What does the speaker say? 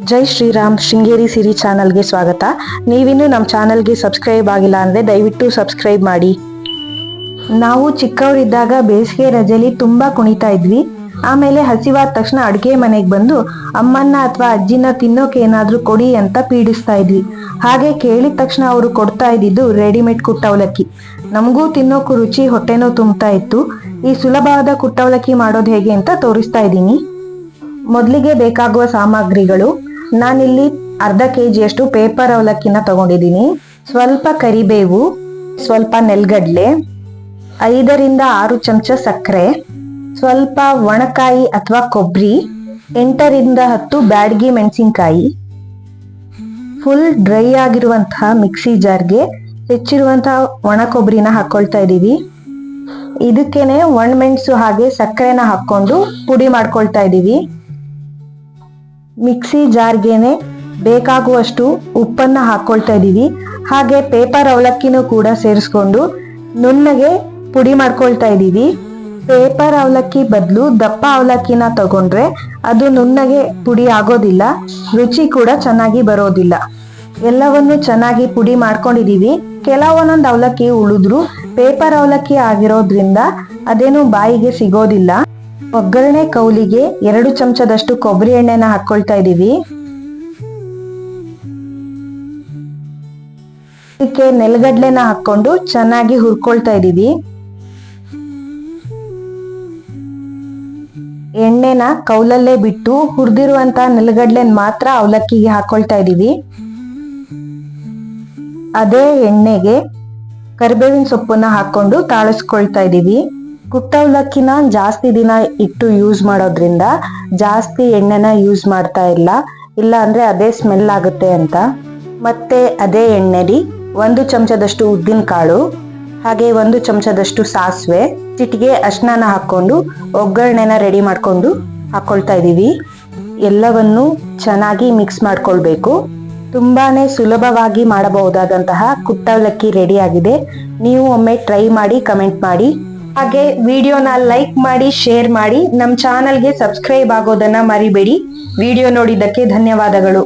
ಜೈ ಶ್ರೀರಾಮ್ ಶೃಂಗೇರಿ ಸಿರಿ ಚಾನಲ್ಗೆ ಸ್ವಾಗತ. ನೀವಿನ್ನೂ ನಮ್ಮ ಚಾನಲ್ಗೆ ಸಬ್ಸ್ಕ್ರೈಬ್ ಆಗಿಲ್ಲ ಅಂದರೆ ದಯವಿಟ್ಟು ಸಬ್ಸ್ಕ್ರೈಬ್ ಮಾಡಿ. ನಾವು ಚಿಕ್ಕವರಿದ್ದಾಗ ಬೇಸಿಗೆ ರಜೆಲಿ ತುಂಬಾ ಕುಣಿತಾ ಇದ್ವಿ. ಆಮೇಲೆ ಹಸಿವಾದ ತಕ್ಷಣ ಅಡುಗೆ ಮನೆಗೆ ಬಂದು ಅಮ್ಮನ್ನ ಅಥವಾ ಅಜ್ಜಿನ ತಿನ್ನೋಕೆ ಏನಾದ್ರೂ ಕೊಡಿ ಅಂತ ಪೀಡಿಸ್ತಾ ಇದ್ವಿ. ಹಾಗೆ ಕೇಳಿದ ತಕ್ಷಣ ಅವರು ಕೊಡ್ತಾ ಇದ್ದಿದ್ದು ರೆಡಿಮೇಡ್ ಕುಟ್ಟವಲಕ್ಕಿ. ನಮಗೂ ತಿನ್ನೋಕು ರುಚಿ ಹೊಟ್ಟೆನೋ ತುಂಬ್ತಾ ಇತ್ತು. ಈ ಸುಲಭವಾದ ಕುಟ್ಟವಲಕ್ಕಿ ಮಾಡೋದು ಹೇಗೆ ಅಂತ ತೋರಿಸ್ತಾ ಇದ್ದೀನಿ. ಮೊದಲಿಗೆ ಬೇಕಾಗುವ ಸಾಮಗ್ರಿಗಳು. ನಾನಿಲ್ಲಿ ಅರ್ಧ ಕೆ ಜಿಯಷ್ಟು ಪೇಪರ್ ಅವಲಕ್ಕಿನ ತಗೊಂಡಿದ್ದೀನಿ. ಸ್ವಲ್ಪ ಕರಿಬೇವು, ಸ್ವಲ್ಪ ನೆಲ್ಗಡ್ಲೆ, ಐದರಿಂದ ಆರು ಚಮಚ ಸಕ್ಕರೆ, ಸ್ವಲ್ಪ ಒಣಕಾಯಿ ಅಥವಾ ಕೊಬ್ಬರಿ ಎಂಟರಿಂದ ಹತ್ತು ಬ್ಯಾಡಗಿ ಮೆಣಸಿನ್ಕಾಯಿ. ಫುಲ್ ಡ್ರೈ ಆಗಿರುವಂತಹ ಮಿಕ್ಸಿ ಜಾರ್ಗೆ ಹೆಚ್ಚಿರುವಂತಹ ಒಣ ಕೊಬ್ಬರಿನ ಹಾಕೊಳ್ತಾ ಇದ್ದೀವಿ. ಇದಕ್ಕೇನೆ ಒಣಮೆಣಸು ಹಾಗೆ ಸಕ್ಕರೆನ ಹಾಕೊಂಡು ಪುಡಿ ಮಾಡ್ಕೊಳ್ತಾ ಇದ್ದೀವಿ. ಮಿಕ್ಸಿ ಜಾರ್ಗೆನೆ ಬೇಕಾಗುವಷ್ಟು ಉಪ್ಪನ್ನ ಹಾಕೊಳ್ತಾ ಇದ್ದೀವಿ. ಹಾಗೆ ಪೇಪರ್ ಅವಲಕ್ಕಿನೂ ಕೂಡ ಸೇರಿಸ್ಕೊಂಡು ನುಣ್ಣಗೆ ಪುಡಿ ಮಾಡ್ಕೊಳ್ತಾ ಇದ್ದೀವಿ. ಪೇಪರ್ ಅವಲಕ್ಕಿ ಬದಲು ದಪ್ಪ ಅವಲಕ್ಕಿನ ತಗೊಂಡ್ರೆ ಅದು ನುಣ್ಣಗೆ ಪುಡಿ ಆಗೋದಿಲ್ಲ, ರುಚಿ ಕೂಡ ಚೆನ್ನಾಗಿ ಬರೋದಿಲ್ಲ. ಎಲ್ಲವನ್ನು ಚೆನ್ನಾಗಿ ಪುಡಿ ಮಾಡ್ಕೊಂಡಿದೀವಿ ಕೆಲವೊಂದೊಂದು ಅವಲಕ್ಕಿ ಉಳಿದ್ರು, ಪೇಪರ್ ಅವಲಕ್ಕಿ ಆಗಿರೋದ್ರಿಂದ ಅದೇನು ಬಾಯಿಗೆ ಸಿಗೋದಿಲ್ಲ. ಒಗ್ಗರಣೆ ಕೌಲಿಗೆ ಎರಡು ಚಮಚದಷ್ಟು ಕೊಬ್ಬರಿ ಎಣ್ಣೆನ ಹಾಕೊಳ್ತಾ ಇದ್ದೀವಿ ಇದಕ್ಕೆ ನೆಲಗಡ್ಲೆನ ಹಾಕೊಂಡು ಚೆನ್ನಾಗಿ ಹುರ್ಕೊಳ್ತಾ ಇದ್ದೀವಿ ಎಣ್ಣೆನ ಕೌಲಲ್ಲೇ ಬಿಟ್ಟು ಹುರಿದಿರುವಂತ ನೆಲಗಡ್ಲೆನ ಮಾತ್ರ ಅವಲಕ್ಕಿಗೆ ಹಾಕೊಳ್ತಾ ಇದ್ದೀವಿ ಅದೇ ಎಣ್ಣೆಗೆ ಕರಿಬೇವಿನ ಸೊಪ್ಪನ್ನ ಹಾಕೊಂಡು ತಾಳಿಸ್ಕೊಳ್ತಾ ಇದ್ದೀವಿ ಕುಟ್ಟ ಅವಲಕ್ಕಿನ ಜಾಸ್ತಿ ದಿನ ಇಟ್ಟು ಯೂಸ್ ಮಾಡೋದ್ರಿಂದ ಜಾಸ್ತಿ ಎಣ್ಣೆನ ಯೂಸ್ ಮಾಡ್ತಾ ಇಲ್ಲ. ಇಲ್ಲ ಅಂದ್ರೆ ಅದೇ ಸ್ಮೆಲ್ ಆಗುತ್ತೆ ಅಂತ. ಮತ್ತೆ ಅದೇ ಎಣ್ಣೆಲಿ ಒಂದು ಚಮಚದಷ್ಟು ಉದ್ದಿನ ಕಾಳು, ಹಾಗೆ ಒಂದು ಚಮಚದಷ್ಟು ಸಾಸಿವೆ ಚಿಟಿಗೆ ಅರ್ಶಿನ ಹಾಕೊಂಡು ಒಗ್ಗರಣೆನ ರೆಡಿ ಮಾಡ್ಕೊಂಡು ಹಾಕೊಳ್ತಾ ಇದ್ದೀವಿ. ಎಲ್ಲವನ್ನು ಚೆನ್ನಾಗಿ ಮಿಕ್ಸ್ ಮಾಡ್ಕೊಳ್ಬೇಕು. ತುಂಬಾನೇ ಸುಲಭವಾಗಿ ಮಾಡಬಹುದಾದಂತಹ ಕುಟ್ಟವಲಕ್ಕಿ ರೆಡಿ ಆಗಿದೆ. ನೀವು ಒಮ್ಮೆ ಟ್ರೈ ಮಾಡಿ ಕಮೆಂಟ್ ಮಾಡಿ. ಹಾಗೆ ವಿಡಿಯೋನ ಲೈಕ್ ಮಾಡಿ ಶೇರ್ ಮಾಡಿ ನಮ್ಮ ಚಾನಲ್ಗೆ ಸಬ್ಸ್ಕ್ರೈಬ್ ಆಗೋದನ್ನ ಮರಿಬೇಡಿ. ವಿಡಿಯೋ ನೋಡಿದ್ದಕ್ಕೆ ಧನ್ಯವಾದಗಳು.